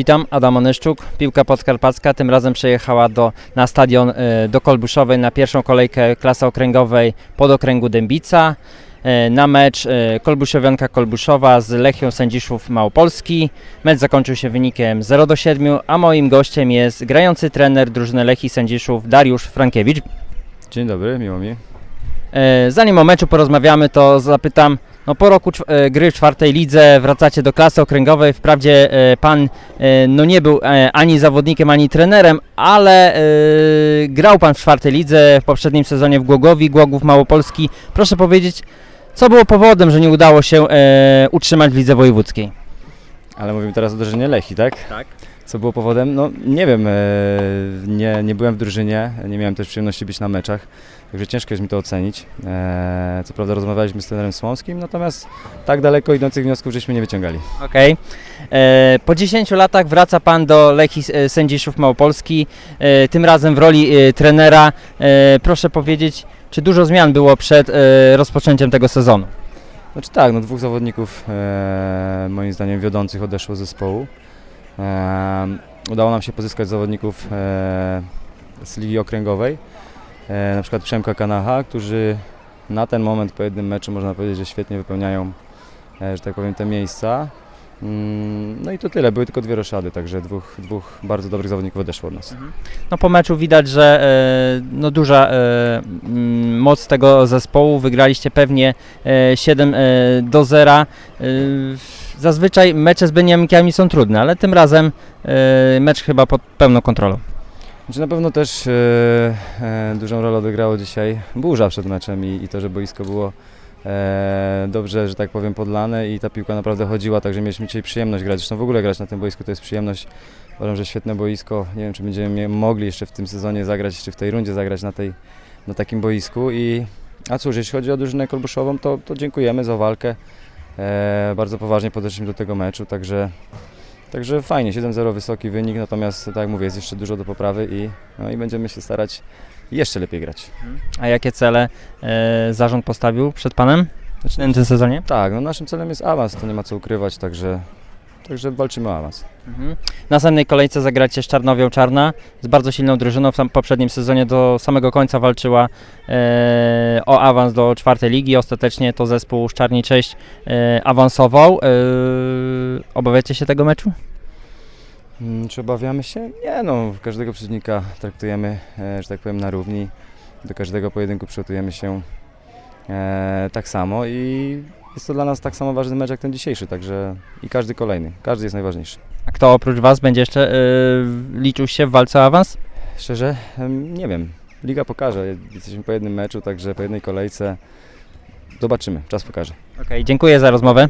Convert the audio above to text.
Witam, Adam Onyszczuk, piłka podkarpacka. Tym razem przyjechała do, na stadion e, do Kolbuszowej na pierwszą kolejkę klasy okręgowej podokręgu Dębica. e, Na mecz e, Kolbuszowianka Kolbuszowa z Lechią Sędziszów Małopolski. Mecz zakończył się wynikiem 0 do 7, a moim gościem jest grający trener drużyny Lechii Sędziszów Dariusz Frankiewicz. Dzień dobry, miło mi. Zanim o meczu porozmawiamy, to zapytam, no po roku e, gry w czwartej lidze wracacie do klasy okręgowej. Wprawdzie e, pan e, no nie był ani zawodnikiem, ani trenerem, ale grał pan w czwartej lidze w poprzednim sezonie w Głogowi, Głogów Małopolski. Proszę powiedzieć, co było powodem, że nie udało się utrzymać w lidze wojewódzkiej? Ale mówimy teraz o drużynie Lechi, tak? Tak. Co było powodem? No nie wiem, e, nie, nie byłem w drużynie, nie miałem też przyjemności być na meczach, także ciężko jest mi to ocenić. E, Co prawda rozmawialiśmy z trenerem Słomskim, natomiast tak daleko idących wniosków żeśmy nie wyciągali. Okej. E, Po 10 latach wraca Pan do Lechii e, Sędziszów Małopolski, tym razem w roli trenera. Proszę powiedzieć, czy dużo zmian było przed rozpoczęciem tego sezonu? Znaczy tak, no dwóch zawodników e, moim zdaniem wiodących odeszło z zespołu. E, udało nam się pozyskać zawodników e, z ligi okręgowej, e, na przykład Przemka Kanacha, którzy na ten moment po jednym meczu można powiedzieć, że świetnie wypełniają, e, że tak powiem, te miejsca. No i to tyle, były tylko dwie roszady, także dwóch, dwóch bardzo dobrych zawodników odeszło od nas. No po meczu widać, że e, no duża e, moc tego zespołu. Wygraliście pewnie e, 7 e, do 0. E, Zazwyczaj mecze z Beniamikami są trudne, ale tym razem e, mecz chyba pod pełną kontrolą. Znaczy na pewno też e, e, dużą rolę odegrało dzisiaj burza przed meczem i, i to, że boisko było dobrze, że tak powiem, podlane i ta piłka naprawdę chodziła, także mieliśmy dzisiaj przyjemność grać. Zresztą w ogóle grać na tym boisku to jest przyjemność. Uważam, że świetne boisko. Nie wiem, czy będziemy mogli jeszcze w tym sezonie zagrać, czy w tej rundzie zagrać na, tej, na takim boisku. I, a cóż, jeśli chodzi o drużynę kolbuszową, to, to dziękujemy za walkę. E, bardzo poważnie podeszliśmy do tego meczu, także Także fajnie, 7-0 wysoki wynik, natomiast tak jak mówię, jest jeszcze dużo do poprawy i, no i będziemy się starać jeszcze lepiej grać. A jakie cele e, zarząd postawił przed Panem w tym, sezonie? Tak, no naszym celem jest awans, to nie ma co ukrywać, także, także walczymy o awans. Mhm. W następnej kolejce zagracie z Czarnowią Czarna, z bardzo silną drużyną. W sam poprzednim sezonie do samego końca walczyła e, o awans do czwartej ligi. Ostatecznie to zespół z Czarni Cześć e, awansował. E, obawiacie się tego meczu? Mm, Czy obawiamy się? Nie no, każdego przeciwnika traktujemy, e, że tak powiem, na równi. Do każdego pojedynku przygotujemy się e, tak samo i jest to dla nas tak samo ważny mecz jak ten dzisiejszy, także i każdy kolejny, każdy jest najważniejszy. A kto oprócz Was będzie jeszcze e, liczył się w walce o awans? Szczerze, nie wiem. Liga pokaże. Jesteśmy po jednym meczu, także po jednej kolejce. Zobaczymy, czas pokaże. Okej, dziękuję za rozmowę.